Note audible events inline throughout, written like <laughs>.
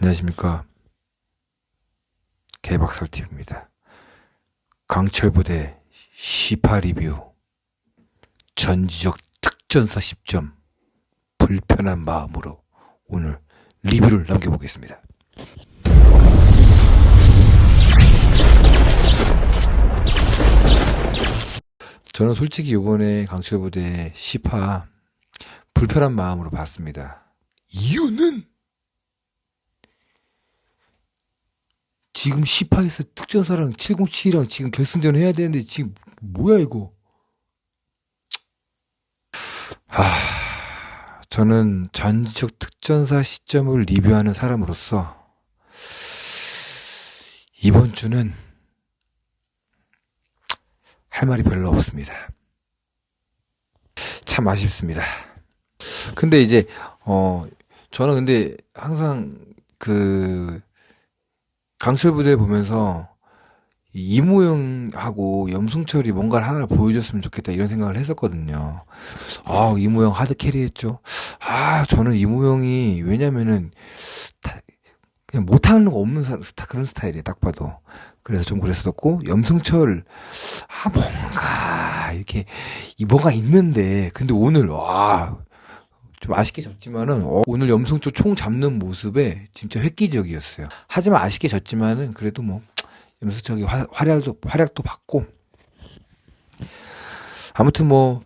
안녕하십니까. 개박살TV입니다. 강철부대 시파 리뷰. 전지적 특전사 10점. 불편한 마음으로 오늘 리뷰를 남겨보겠습니다. 저는 솔직히 이번에 강철부대 시파 불편한 마음으로 봤습니다. 이유는 지금 18에서 특전사랑 707이랑 지금 결승전 해야 되는데 지금 뭐야 이거? 아, 저는 전지적 특전사 시점을 리뷰하는 사람으로서 이번 주는 할 말이 별로 없습니다. 참 아쉽습니다. 근데 이제 어 저는 근데 항상 그 강철 부대 보면서 이무영하고 염승철이 뭔가를 하나 보여줬으면 좋겠다 이런 생각을 했었거든요. 아 이무영 하드 캐리했죠. 아 저는 이무영이 왜냐면은 다, 그냥 못하는 거 없는 사, 스타 그런 스타일이에요. 딱 봐도. 그래서 좀 그랬었고 염승철 아 뭔가 이렇게 이 뭐가 있는데 근데 오늘 와. 좀 아쉽게 졌지만은 어, 오늘 염승철 총 잡는 모습에 진짜 획기적이었어요. 하지만 아쉽게 졌지만은 그래도 뭐 화, 활약도 활약도 받고 아무튼 뭐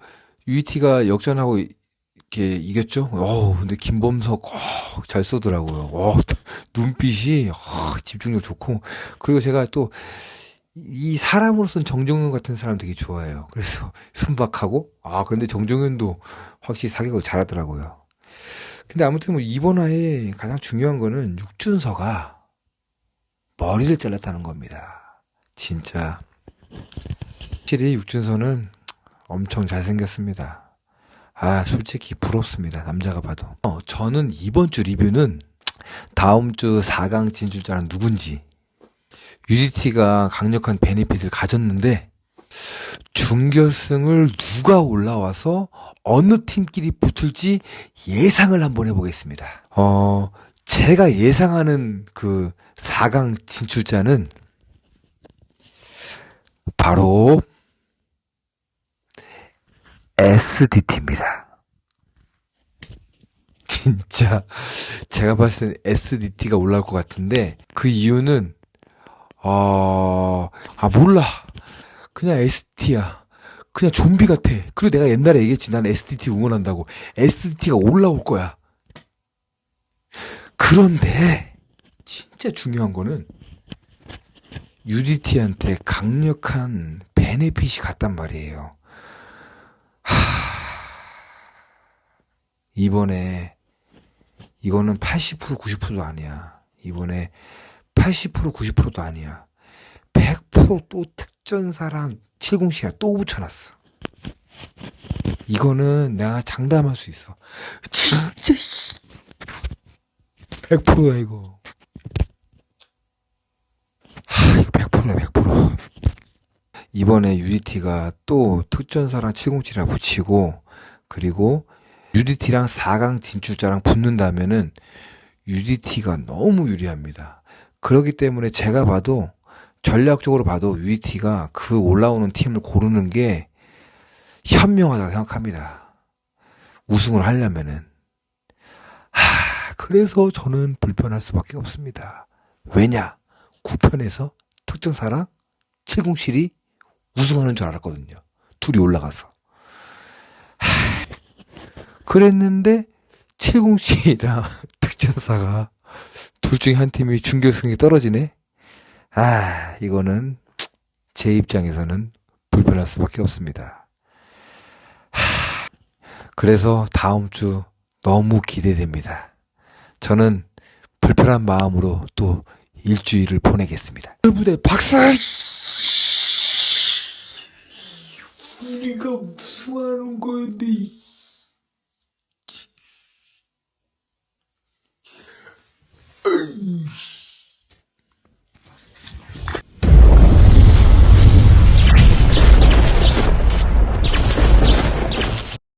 UET가 역전하고 이렇게 이겼죠. 어 근데 김범석 어, 잘 쏘더라고요. 어 눈빛이 어, 집중력 좋고 그리고 제가 또 이 사람으로서는 정종현 같은 사람 되게 좋아해요. 그래서 <laughs> 순박하고 아 근데 정종현도 확실히 사격을 잘하더라고요. 근데 아무튼 뭐 이번 화에 가장 중요한 거는 육준서가 머리를 잘랐다는 겁니다. 진짜 확실히 육준서는 엄청 잘생겼습니다. 아 솔직히 부럽습니다. 남자가 봐도. 어, 저는 이번 주 리뷰는 다음 주 4강 진출자는 누군지 UDT가 강력한 베네핏을 가졌는데 준결승을 누가 올라와서 어느 팀끼리 붙을지 예상을 한번 해보겠습니다. 어, 제가 예상하는 그 4강 진출자는 바로 SDT입니다. 진짜 제가 봤을 땐 SDT가 올라올 것 같은데 그 이유는 어, 아, 몰라. 그냥 ST야. 그냥 좀비 같아. 그리고 내가 옛날에 얘기했지. 난 SDT 응원한다고. SDT가 올라올 거야. 그런데, 진짜 중요한 거는, UDT한테 강력한 베네핏이 갔단 말이에요. 하... 이번에, 이거는 80% 90%도 아니야. 이번에 80% 90%도 아니야. 100%또 특전사랑 707이랑 또 붙여놨어. 이거는 내가 장담할 수 있어. 진짜 100%야 이거. 하, 이거 100%야 100%. 이번에 UDT가 또 특전사랑 707이랑 붙이고 그리고 UDT랑 4강 진출자랑 붙는다면은 UDT가 너무 유리합니다. 그렇기 때문에 제가 봐도 전략적으로 봐도 UET가 그 올라오는 팀을 고르는 게 현명하다고 생각합니다. 우승을 하려면은. 하, 그래서 저는 불편할 수밖에 없습니다. 왜냐? 9편에서 특정사랑 707이 우승하는 줄 알았거든요. 둘이 올라가서. 하, 그랬는데 707이랑 <laughs> 특전사가 둘 중에 한 팀이 준결승에 떨어지네? 아, 이거는 제 입장에서는 불편할 수밖에 없습니다. 하, 그래서 다음 주 너무 기대됩니다. 저는 불편한 마음으로 또 일주일을 보내겠습니다. 부대 박살! 우리가 무슨 하는 거였는데,